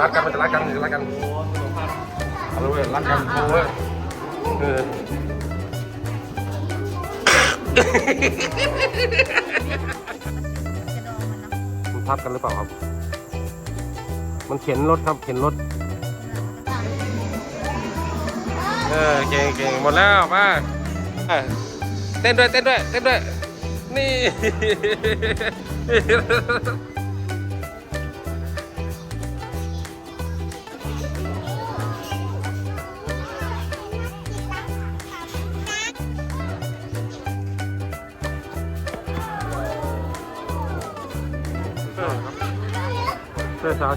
รักกันมันจะรักกันมันจะรักกันเอาเลยเว้ยรักกันโอ้เว้ยเออมันทับกันหรือเปล่าครับ มันเข็นรถครับเข็นรถ เออเก่งเก่งหมดแล้วมาอะเต้นด้วยเต้นด้วยเต้นด้วย นี่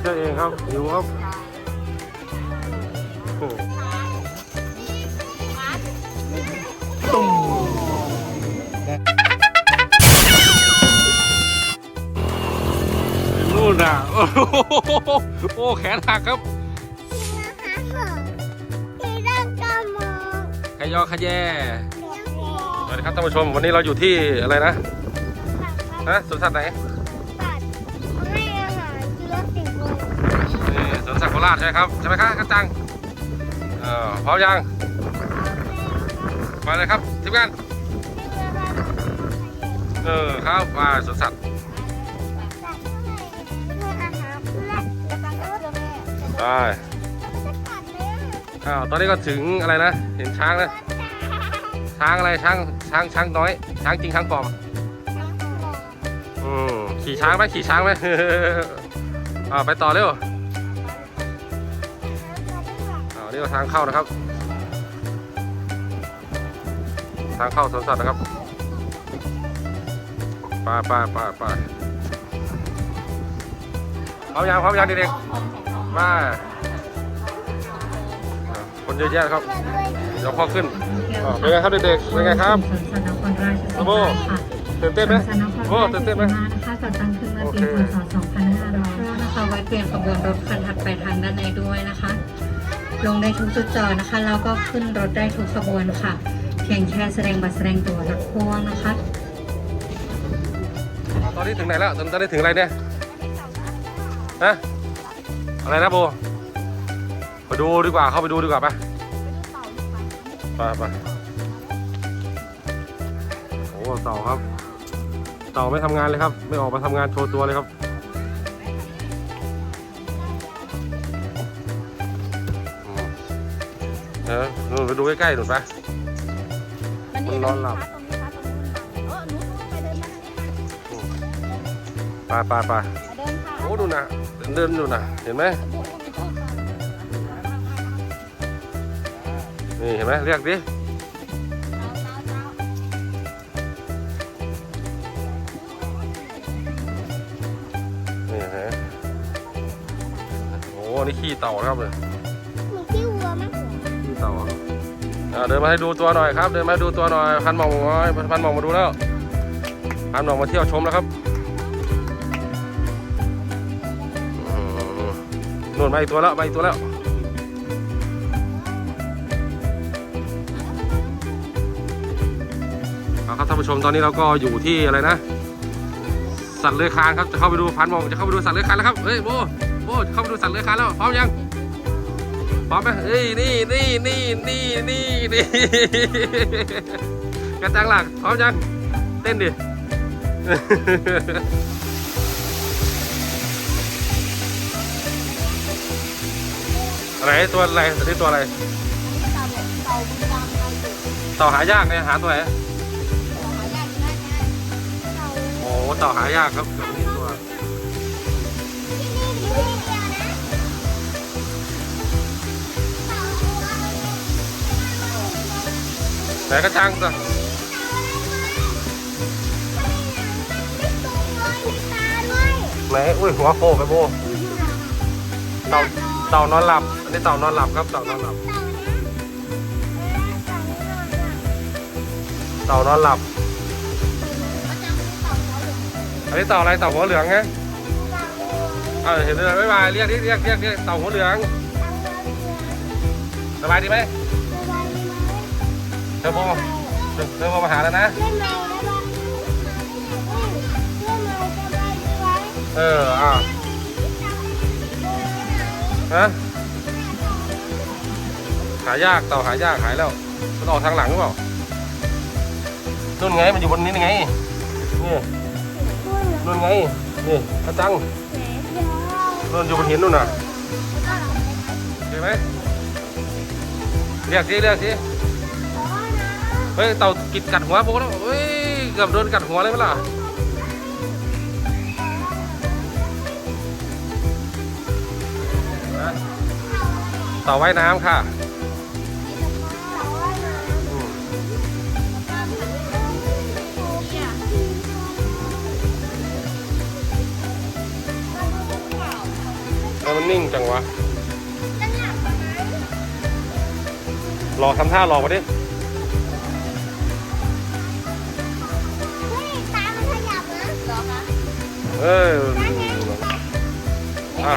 เสื้อสาวเสื้อเองครับหิวครับโอ้นู่นน่ะ โอ้โหโอ้แขนหักครับขยอขยแยสวัสดีครับท่านผู้ชมวันนี้เราอยู่ที่อะไรนะฮะสวนสัตว์ไหน ราชใช่ไหมครับใช่ไหมครับกระจังเอ่อพร้อมยังมาเลยครับทีมงานเออครับมาสวนสัตว์ได้อ้าวตอนนี้ก็ถึงอะไรนะ เห็นช้างนะช้างอะไรช้างช้างช้างน้อย ช้างจริงช้างปลอมอืมขี่ช้างไหมขี่ช้างไหมอ่าไปต่อเร็ว นี่ก็ทางเข้านะครับ ทางเข้าสวนสัตว์นะครับป้าป้าป้าป้าพร้อมยังพร้อมยังเด็กๆมาคนเยอะแยะครับเดี๋ยวพ่อขึ้นเป็นไงครับเด็กๆเป็นไงครับสวนสัตว์นครราชสีโอ้โหมาค่ะตื่นเต้นไหมสวนสัตว์นครโอ้ราชตื่นสีเต้นไหมมานะคะจัดตั้งขึ้นเมื่อปีโอเคพศ2500นะคะไว้เปลี่ยนขบวนรถคันถัดไปทางด้านในด้วยนะคะ ลงได้ทุกจุดจอดนะคะ แล้วก็ขึ้นรถได้ทุกขบวนค่ะ เพียงแค่แสดงบัตรแสดงตัวรถพ่วงนะคะ ตอนนี้ถึงไหนแล้ว ตอนนี้ถึงอะไรเนี่ยฮะอะไรนะโบไปดูดีกว่า เข้าไปดูดีกว่าไปไปไปโอ้เต่าครับ เต่าไม่ทำงานเลยครับ ไม่ออกมาทำงานโชว์ตัวเลยครับ เออนู่นไปดูใกล้ๆหนุนไปมันนอนหลับไปไปไปโอ้ดูนะเดินดูนะเห็นไหมนี่เห็นไหมเรียกดินี่ฮะโอ้นี่ขี้เต่านะครับเลย เดินมาให้ดูตัวหน่อยครับ เดินมาดูตัวหน่อย พันหมองน้อยพันหมองมาดูแล้ว พันหมองมาเที่ยวชมแล้วครับนู่นมาอีกตัวแล้วมาอีกตัวแล้วเอาครับท่านผู้ชมตอนนี้เราก็อยู่ที่อะไรนะ สัตว์เลื้อยคลานครับจะเข้าไปดูพันมองจะเข้าไปดูสัตว์เลื้อยคลานแล้วครับเฮ้ยโบโบจะเข้าไปดูสัตว์เลื้อยคลานแล้วพร้อมยัง พร้อมไหมเฮ้ยนี่นี่นี่นี่นี่นี่กระจังหลักพร้อมยังเต้นดิอะไรตัวอะไรตัวนี้ตัวอะไรเต่าหายากเนี่ยหาตัวไหนโอ้เต่าหายากครับ ไหนกระชังตัวไหนอุ้ยหัวโคไปโบเต่าเต่านอนหลับ อันนี้เต่านอนหลับครับเต่านอนหลับ เต่านอนหลับ อันนี้เต่าอะไรเต่าหัวเหลืองไงเออเห็นเลยไม่มาเรียกเรียกเรียกเรียกเรียกเต่าหัวเหลืองสบายดีไหม เธอโบเธอเธอโบมาหาแล้วนะ เอออะฮะหายากเต่าหายากหายแล้วมันออกทางหลังหรือเปล่านู่นไงมันอยู่บนนี้ไงนี่นู่นไงนี่กระจังนู่นอยู่บนหินนู่นน่ะเห็นไหมเรียกสิเรียกสิ ฮ้ยเต่ากิดกัดหัวโบแล้วเฮ้ยเกือบโดนกัดหัวเลยไหมล่ะนะเต่าว่ายน้ำค่ะมันนิ่งจังวะรอทำท่ารอมาดิ เอออะ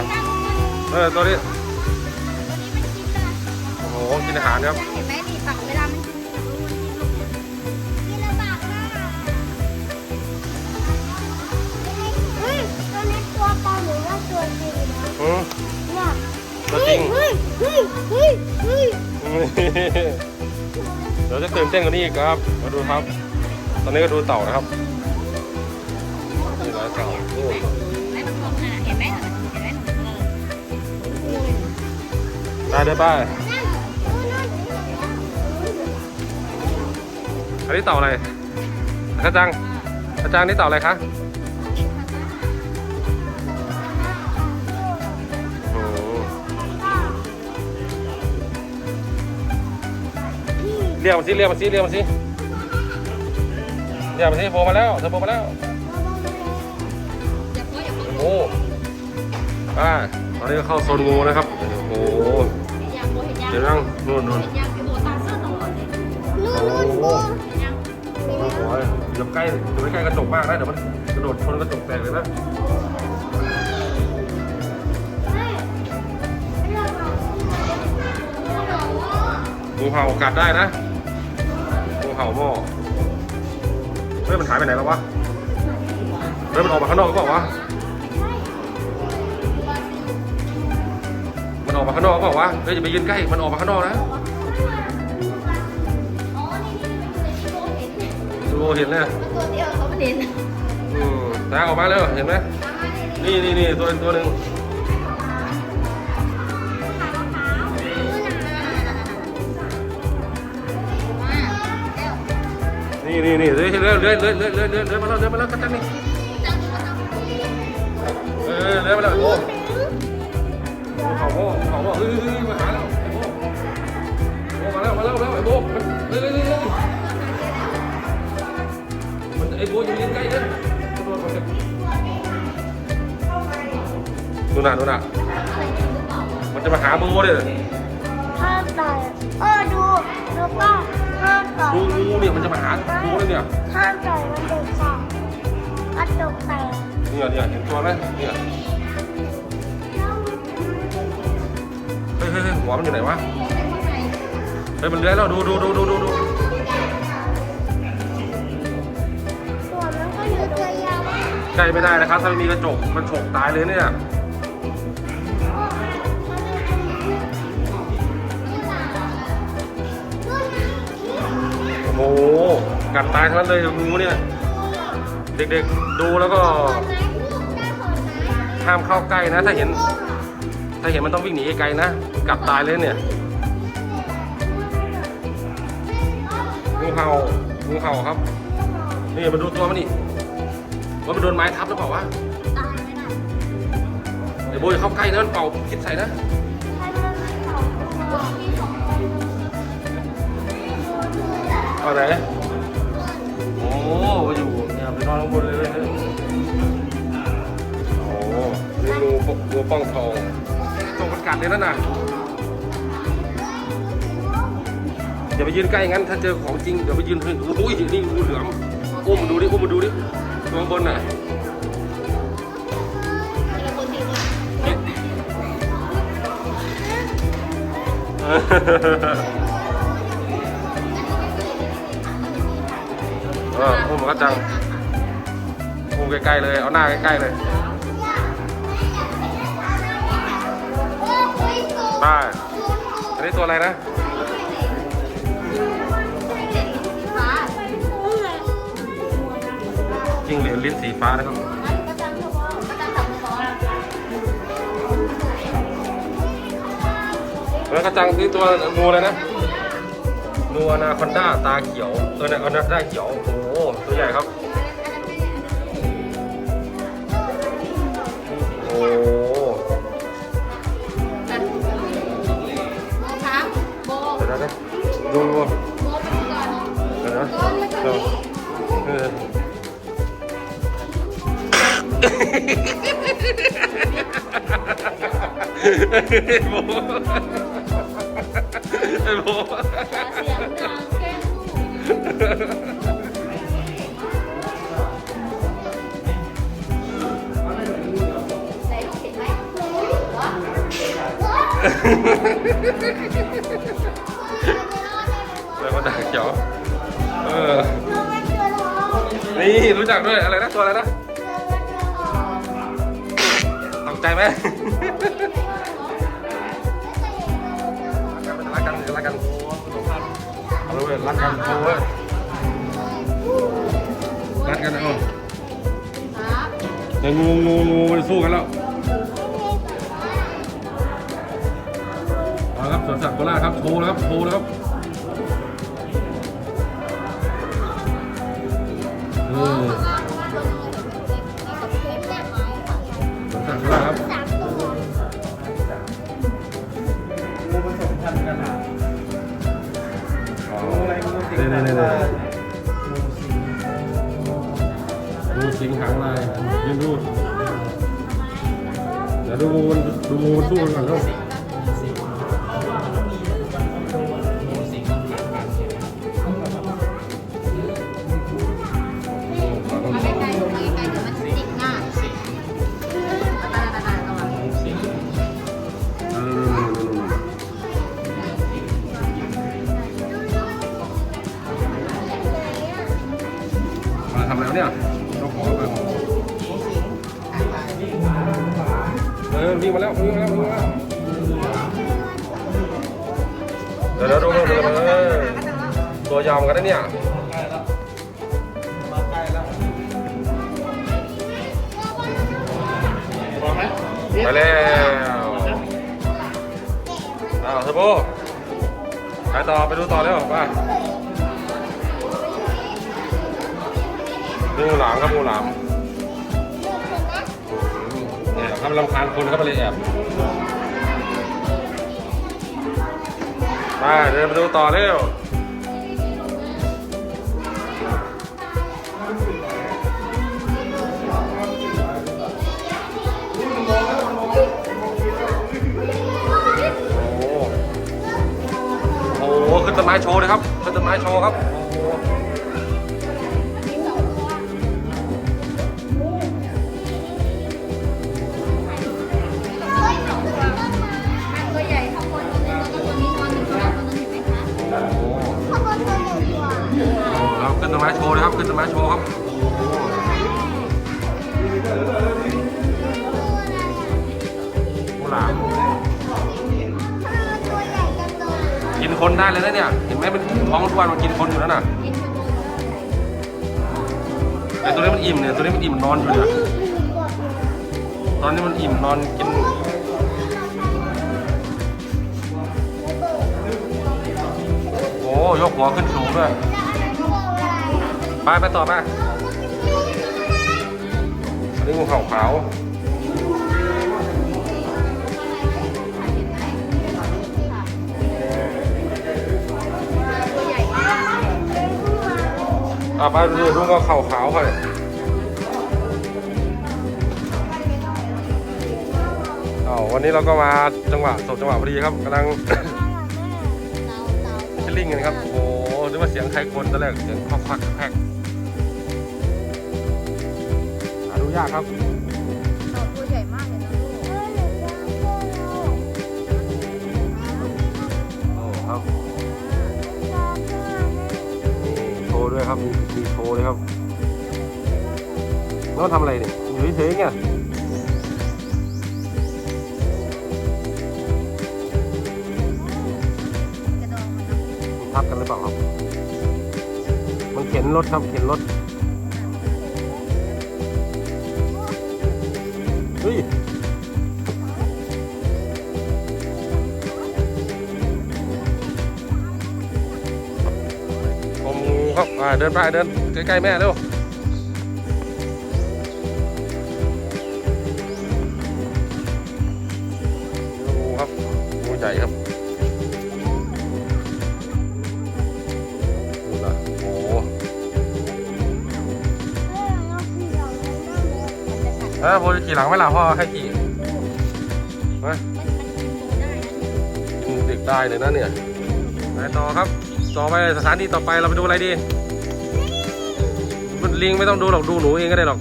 เออตัวนี้โอ้โหกินอาหารครับเห็นไหมนี่ฝั่งเวลามันกินกับลูกมันกินลูกกินลำบากมากเฮ้ยตัวนี้ตัวปลอมหรือว่าตัวจริงนะอืมเนี่ยตัวจริงเฮ้ยเฮ้ยเฮ้ยเฮ้ยเดี๋ยวจะตื่นเต้นกว่านี้อีกครับ มาดูครับ ตอนนี้ก็ดูเต่านะครับ ได้ได้ป้าอันนี้เต่าอะไรกระจังกระจังนี่เต่าอะไรคะโอ้โหเรียกมันสิเรียกมันสิเรียกมันสิเรียกมันสิโผล่มาแล้วเธอโผล่มาแล้วอย่าพูดอย่าพูดโอ้ป้าตอนนี้ก็เข้าโซนงูนะครับโอ้โห อย่าพูดเห็นยังเดี๋ยวนั่งนู่นนู่นเห็นยังพี่โบตามเสื้อตลอดเลยโอ้โหเห็นยังโอ้โหเดี๋ยวใกล้เดี๋ยวไม่ใกล้กระจกมากนะเดี๋ยวมันกระโดดชนกระจกแตกเลยนะงูเห่ากัดได้นะงูเห่าหม้อเฮ้ยมันหายไปไหนแล้ววะเฮ้ยมันออกมาข้างนอกหรือเปล่าวะ ออกมาข้างนอกบอกว่าเฮ้ยอย่ไปยืนใกล้ มันออกมาข้างนอกนะดูเห็นเลยตัวเดียวเขาไม่เห็นอืมตาออกมาแล้วเห็นไหมนี่นี่นี่ตัวตัวหนึ่งนี่นี่นี่เลื่อยเลื่อยเลื่อยเลื่อยเลื่อยเลื่อยมาแล้วเลื่อยมาแล้วกระจังนี่เออเลื่อยมาแล้วโอ้ เขาโม่เขาโม่เฮ้ยเฮ้ยมาหาแล้วโม่โอ้มาแล้วมาแล้วแล้วไอ้โม่มันเฮ้ยเฮ้ยเฮ้ยมันไอ้โม่อยู่ใกล้ๆเนมันจะดูน่ะดูน่ะมันจะมาหาโม่เลยห้ามต่อยเออดูดูป้าห้ามต่อยดูงูเนี่ยมันจะมาหาโม่เลยเนี่ยห้ามต่อยมันเด็กค่ะกระจกแตกเนี่ยเนี่ยเห็นตัวไหมเนี่ย หัวมันอยู่ไหนวะเฮ้ยมันเลื้อยแล้วดูดูดูดูดูดูส่วนมันก็อยู่ตัวยาวมากใกล้ไม่ได้นะครับ ถ้าไม่มีกระจกมันฉกตายเลยเนี่ยโอ้โหกัดตายทั้งนั้นเลยงูเนี่ยเด็กๆดูแล้วก็ห้ามเข้าใกล้นะ ถ้าเห็น ถ้าเห็นมันต้องวิ่งหนีไกลนะ กัดตายเลยเนี่ยงูเห่างูเห่าครับ นี่มาดูตัวมันนี่ว่ามันโดนไม้ทับหรือเปล่าวะตายไม่ได้ไอ้โบยเข้าใกล้นะมันเป่าพิษใส่นะให้มันไม่สองตัวมีสองตัวเอาไหนโอ้ไปอยู่เนี่ยไปนอนข้างบนเลยเว้ยเฮ้ยโอ้นี่งูปงูป้องทองตรงมันกัดเลยนั่นน่ะ อย่าไปยืนใกล้งั้นถ้าเจอของจริงเดี๋ยวไปยืนเฮ้ยโอ้ยนี่งูเหลือมอุ้มมาดูดิอุ้มมาดูดิตัวข้างบนน่ะเอออุ้มมันก็จังอุ้มใกล้ๆเลยเอาหน้าใกล้ๆเลยเฮ้ยไปอันนี้ตัวอะไรนะ จิ้งเหลนลิ้นสีฟ้านะครับ แล้วกระจังนี่ตัวงูอะไรนะงูอนาคอนด้าตาเขียวเอออนาคอนด้าเขียว โอ้โหตัวใหญ่ครับ โอ้โหเดี๋ยวนะดูดูเดี๋ยวนะเดี๋ยวเออไอ้ โบไอ้โบแล้วก็ตาเขียวเออ นี่รู้จักด้วยอะไรนะตัวอะไรนะ ใจไหมรักกันรักกันเอาเลยรักกันโอ้ยรักกันเอาเดี๋ยวงูงูงูมันสู้กันแล้วเอาครับสวนสัตว์โคราชครับโชว์แล้วครับโชว์แล้วครับเออ ดูงูมั นกันนะเนี่ยมาใกล้แล้วพอไหมไปแล้วอ้าวเทอร์โบไปต่อไปดูต่อเร็วไปดูงูหลามครับงูหลามเนี่ยครับลำคาญคนครับไปเลยแอบไปเดินไปดูต่อเร็ว โอ้โหขึ้นต้นไม้โชว์เลยครับขึ้นต้นไม้โชว์ครับโอ้โหครับขึ้นต้นไม้โชว์เลยครับขึ้นต้นไม้โชว์ครับ คนได้เลยนะเนี่ย เห็นไหมมันท้องทุกวันมันกินคนอยู่นั่นน่ะไอตัวนี้มันอิ่มเนี่ยตัวนี้มันอิ่มนอนอยู่เนี่ยตอนนี้มันอิ่มนอนกินโอ้ยกหัวขึ้นสูงด้วยไปไปต่อไปอันนี้งูเข่าขาว อะไปดูดูงูเข่าขาวไปอ๋อวันนี้เราก็มาจังหวะสบจังหวะพอดีครับกำลังฟิลลิ่งกันครับ โอ้โหนึกว่าเสียงใครคนตอนแรกเสียงควักควักแพกหาดูยากครับตัวใหญ่มากเลยนะลูกโอ้ครับ โชว์ด้วยครับ เลยครับแล้วทำอะไรเนี่ยอยู่เฉยๆเงี้ยทับกันหรือเปล่าครับ มันเข็นรถครับเข็นรถ เฮ้ยผมงูครับอ่าเดินไปเดิน ใกล้ๆแม่เร็วงูครับงูใหญ่ครับดูนะโอ้โหเออโบจะขี่หลังไหมล่ะพ่อให้ขี่ไหมกินเด็กได้เลยนะเนี่ยไปต่อครับ ต่อไปสถานีต่อไปเราไปดูอะไรดี ลิงไม่ต้องดูหรอกดูหนูเองก็ได้หรอก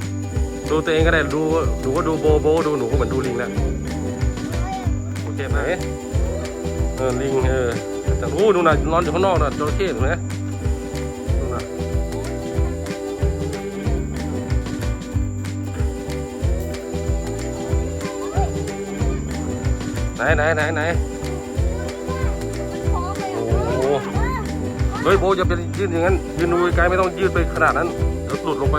ดูตัวเองก็ได้ดูดูก็ดูโบโบดูหนูก็เหมือนดูลิงแล้วโอเคไหมเออลิงเออแต่โอ้ดูน่ะนอนอยู่ข้างนอกน่ะจระเข้เห็นไหมดูน่ะไหนไหนไหนไหนโอ้โหเฮ้ยโบจะเป็นยืนอย่างนั้นยืนดูไกลๆไม่ต้องยืดไปขนาดนั้นเดี๋ยว หลุดลงไป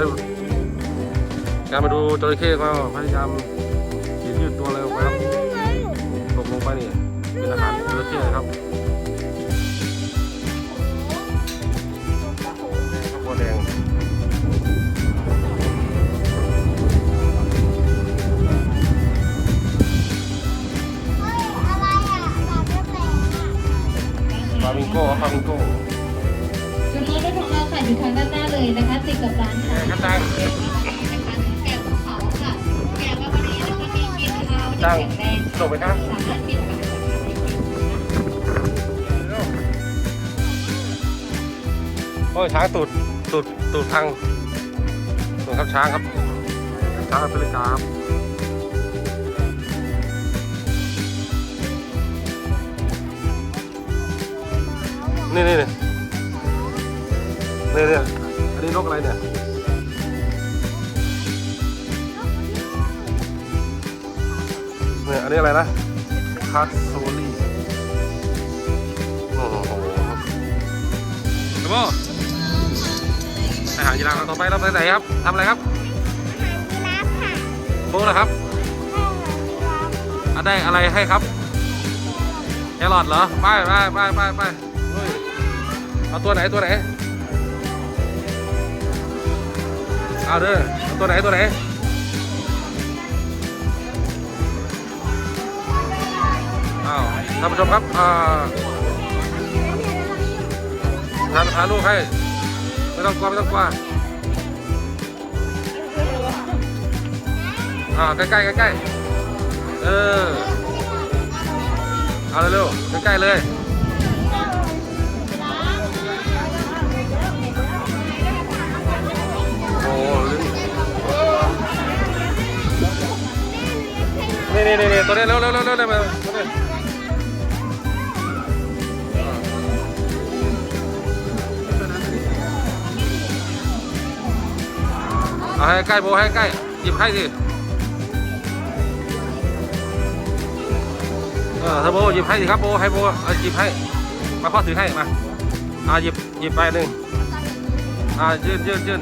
การมาดูจระเข้ก็พยายามยืดตัวเลยออกไปครับตกลงไปนี่เป็นอาหารจระเข้นะครับข้าวโพดแดงฟามิงโก้ครับฟามิงโก้จุดรถรถของเราค่ะอยู่ทางด้าน ตังแกะภูเขาค่ะแกะว่าวันนี้แล้วก็มีกินข้าที่ตังแข็งแรงส่งไปครับสามารถบินผ่านได้โอ้ยช้างตูดตูดตูดพังส่วนครับช้างครับ ช้างอเมริกาครับนี่นี่นี่นี่นี่อันนี้นกอะไรเนี่ย เนี่ยอันนี้อะไรนะคัสโซลี่โอ้โหครับเดโบอาหารยีราฟต่อไปเราไปไหนครับทำอะไรครับโบนะครับอะได้อะไรให้ครับแครอทเหรอ ไปไปไปไปไปเฮ้ยเอาตัวไหนตัวไหน เอาเด้อเอาตัวไหนตัวไหน ท่านผู้ชมครับอ่าทานทาลูกให้ไม่ต้องกลัวไม่ต้องกลัวอ่าใกล้ใกล้ใกล้เออเอาเร็วๆใกล้ๆเลยโอ้นี่นี่นี่ตัวนี้เร็วเร็วเร็วเร็ว เร็วมาตัวนี้เอาให้ใกล้โบให้ใกล้หยิบให้สิเออถ้าโบหยิบให้สิครับโบให้โบเอาหยิบให้มาพ่อถือให้มาอ่าหยิบหยิบไปหนึ่งอ่ายื่นยื่นยื่น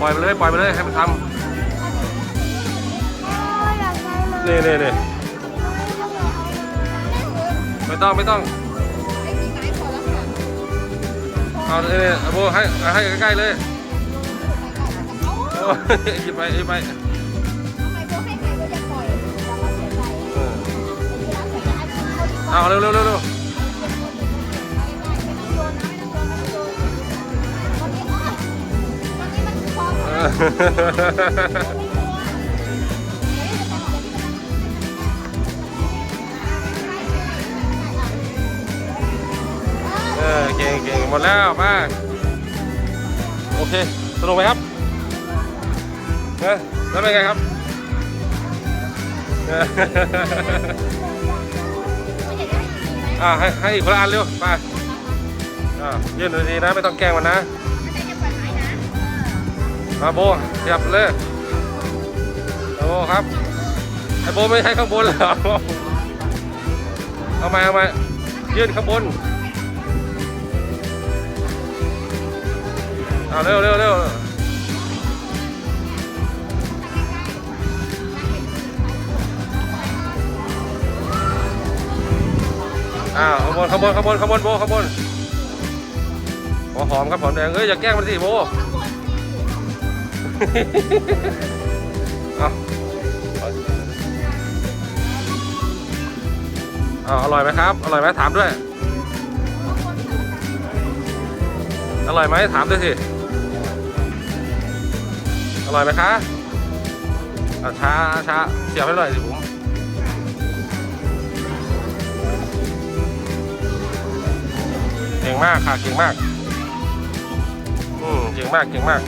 ปล่อยไปเลยปล่อยไปเลยให้มันทำนี่นี่นี่ไม่ต้องไม่ต้องเอาเนี่ยเน่เอาโบให้ให้ใกล้ๆเลย อยหยิบไปหยิบไปเออเอาเร็วเร็วเร็วเร็วเออเออเก่งเก่งหมดแล้วมาโอเค สนุกไหมครับ แล้วเป็นไงครับอ่าให้ให้อีกคนละอันเร็วไปอ่ายืนดีๆนะไม่ต้องแกงมันนะมาโบขยับเลยโอ้ครับไอโบไม่ใช่ข้างบนเหรอเอามาเอามายืนข้างบนอ่าเร็วเร็วเร็ว อ้าวขบวนขบวนขบวนขบวนโบขบวนหัวหอมครับหอมแดงเอ้ยอย่าแกล้งมันสิโบเอาเอาอร่อยไหมครับ อร่อยไหมถามด้วย อร่อยไหมถามด้วยสิ อร่อยไหมคะช้าช้าเสียบให้หน่อยสิผม ก่งมากค่ะเก่งมาก อืมเก่งมากเก่งมาก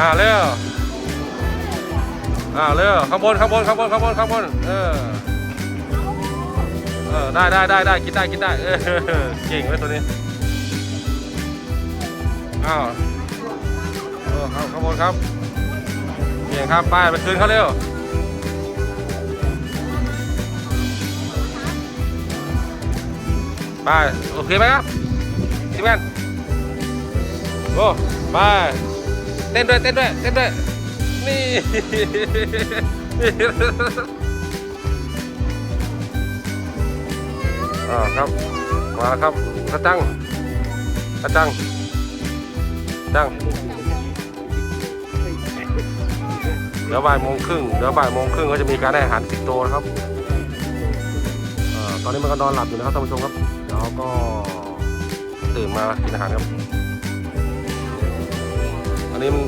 อ่าเร็วอ่าเร็วข้างบนข้างบนข้างบนข้างบนข้างบนเออ อได้ได้ได้ได้กินได้กินได้เออเก่งเลยตัวนี้อ้าวเออครับข้างบนครับเก่งครับไปไปคืนเขาเร็วไปโอเคไหมครับทีมงานโอ้ไปเต้นด้วยเต้นด้วยเต้นด้วยนี่ อ่าครับ มาแล้วครับกระจังกระจังจังเดี๋ยวบ่ายโมงครึ่งเดี๋ยวบ่ายโมงครึ่งก็จะมีการให้อาหารสิงโตนะครับอตอนนี้มันก็นอนหลับอยู่นะครับท่านผู้ชมครับเดี๋ยวก็ตื่นมากินอาหารครับ อันนี้มัน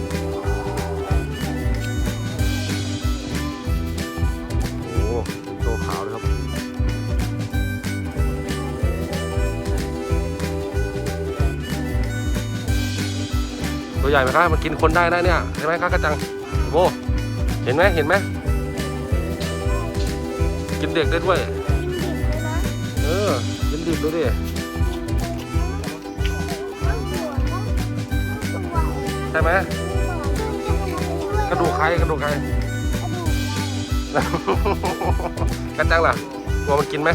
ตัวใหญ่ไหมครับมันกินคนได้นะเนี่ยใช่ไหมครับกระจังโอ้เห็นไหมเห็นไหมกินเด็กได้ด้วย เออกินดิบด้วยดิใช่ไหมกระดูกใครกระดูกใครกระจังล่ะกลัวมันกินไหม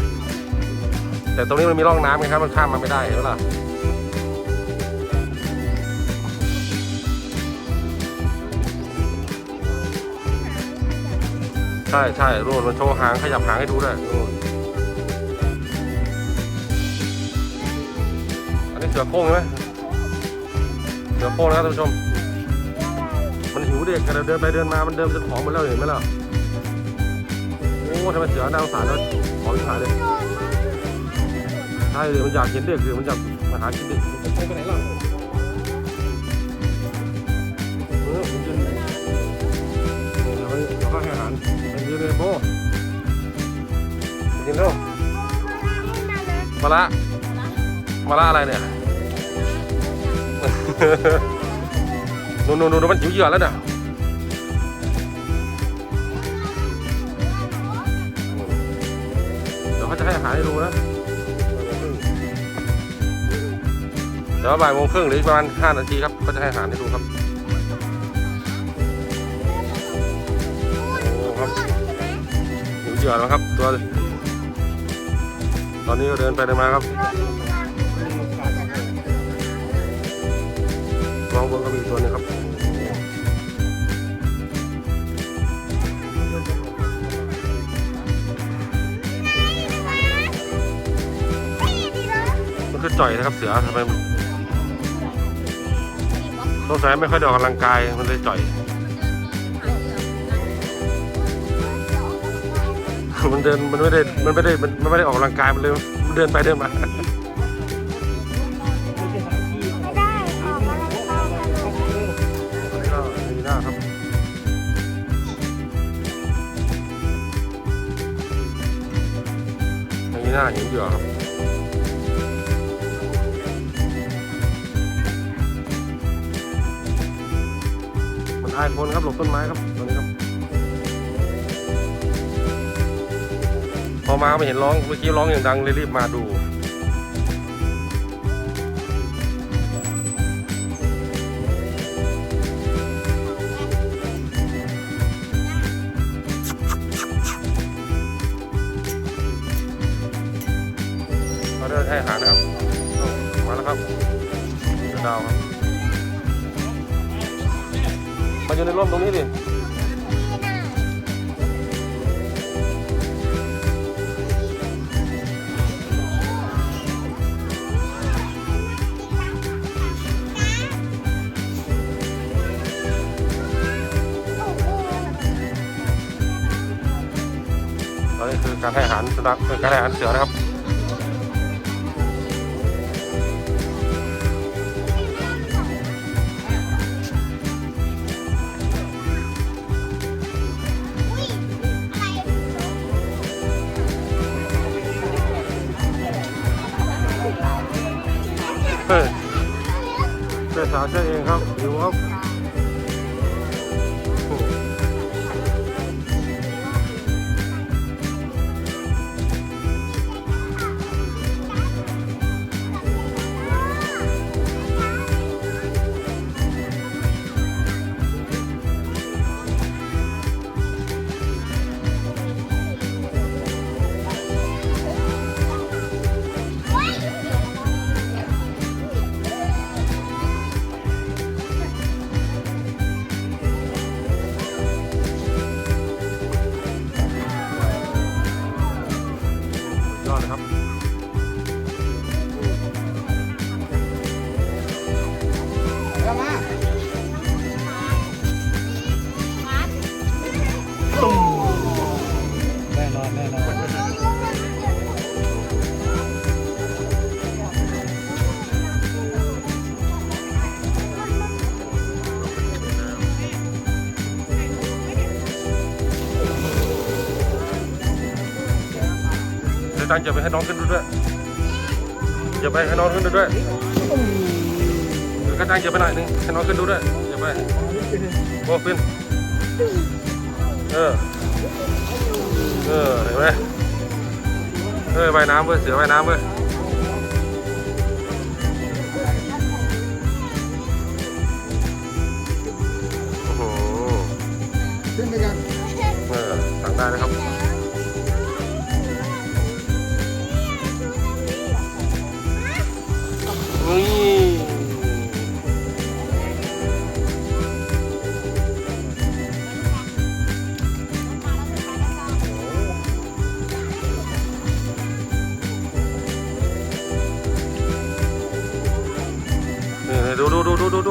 แต่ตรงนี้มันมีร่องน้ำไงครับมันข้ามมาไม่ได้เห็นไหมล่ะ ใช่ใช่รูนมันโชว์หางขยับหางให้ดูด้วยนู่นอันนี้เสือโคร่งใช่ไหมเสือโคร่งนะครับท่านผู้ชม มันหิวเด็กกันเดินไปเดินมา มันเดินจนผอมหมดแล้วเห็นไหมล่ะ โอ้ทำไมเสือน่าสงสารแล้วผอมที่หายเลย ใช่เลยมันอยากเห็นเด็กเลยมันอยากมาหากินเด็กไปไหน มาละมาละอะไรเนี่ยนู่นนู่นนู่นมันหิวเหยื่อแล้วเนี่ยเดี๋ยวเขาจะให้อาหารให้ดูนะเดี๋ยวบ่ายโมงครึ่งหรืออีกประมาณ5นาทีครับก็จะให้อาหารให้ดูครับโอ้ครับหิวเหยื่อแล้วครับตัว ตอนนี้เดินไปเดินมาครับมองบนก็มีตัวนึงครับมันคือจ่อยนะครับเสือทำไมมันสงสัยไม่ค่อยได้ออกกำลังกายมันเลยจ่อย มันเดินมันไม่ได้มันไม่ได้มันมันไม่ได้ออกกำลังกายมันเลยมันเดินไปเดินมาไม่ได้ออกมาแล้วเข้ากันเลยอันนี้ก็มีหน้าครับมีหน้าหิวเหยื่อครับมันอายคนครับหลบต้นไม้ครับ พอมาไม่เห็นร้องเมื่อกี้ร้องอย่างดังเลยรีบมาดูเราเดินให้หานะครับ มาแล้วครับดาวครับ มาอยู่ในร่มตรงนี้ดิ การให้อาหารสุนัขการให้อาหารเสือนะครับ เดี๋ยวตังจะไปให้น้องขึ้นดูด้วยอย่าไปให้น้องขึ้นดูด้วยเดี๋ยวก็ตังจะไปหน่อยนึงให้น้องขึ้นดูด้วยอย่าไปโอ้ขึ้นเออเออเห็นไหมเออว่ายน้ำเว้ยเสือว่ายน้ำเว้ย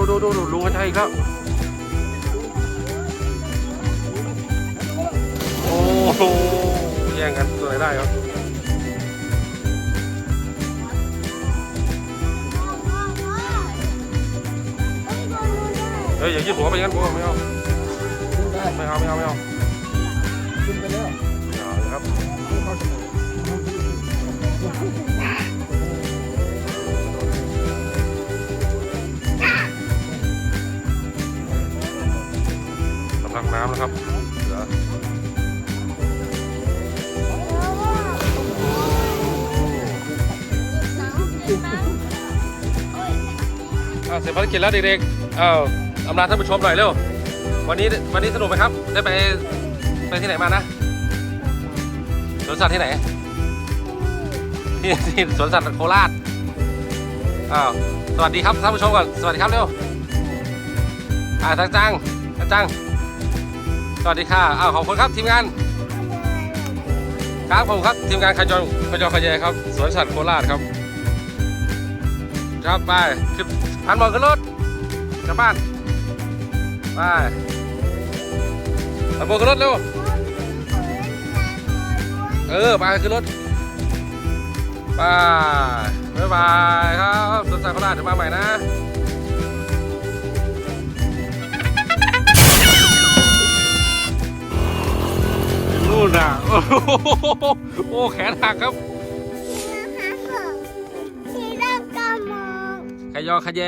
ดูดูดูดูดูดูดูลุงกันชัยอีกแล้ว โอ้โหแย่งกันตัวไหนได้ครับเฮ้ยอย่ายืดหัวไปงั้นผมไม่เอาได้ไม่เอาไม่เอาไม่เอาขึ้นไปแล้วไม่เอาเลยครับ สำลักน้ำนะครับ เหลืออะเสร็จภารกิจแล้วเด็กๆเอาอำลาท่านผู้ชมหน่อยเร็ว วันนี้วันนี้สนุกไหมครับ ได้ไปไปที่ไหนมานะสวนสัตว์ที่ไหน ที่ที่สวนสัตว์โคราช อ้าว สวัสดีครับท่านผู้ชมก่อน สวัสดีครับเร็ว อ่าจังจังจังจัง วัสดีค่ะอ้าวขอบคุณครับทีมงาน ครับผมครับทีมงานขจรขจรขยายครับ สวนสัตว์โคราชครับ ครับไปขึ้นพันบอกขึ้นรถกลับบ้านไปพันบอกขึ้นรถเร็วเออไปขึ้นรถไปบ๊ายบายครับสวนสัตว์โคราชเดี๋ยวมาใหม่นะ นู่นน่ะ โอ้โหโอ้แขนหักครับ ที่รักกามองขยอขยแย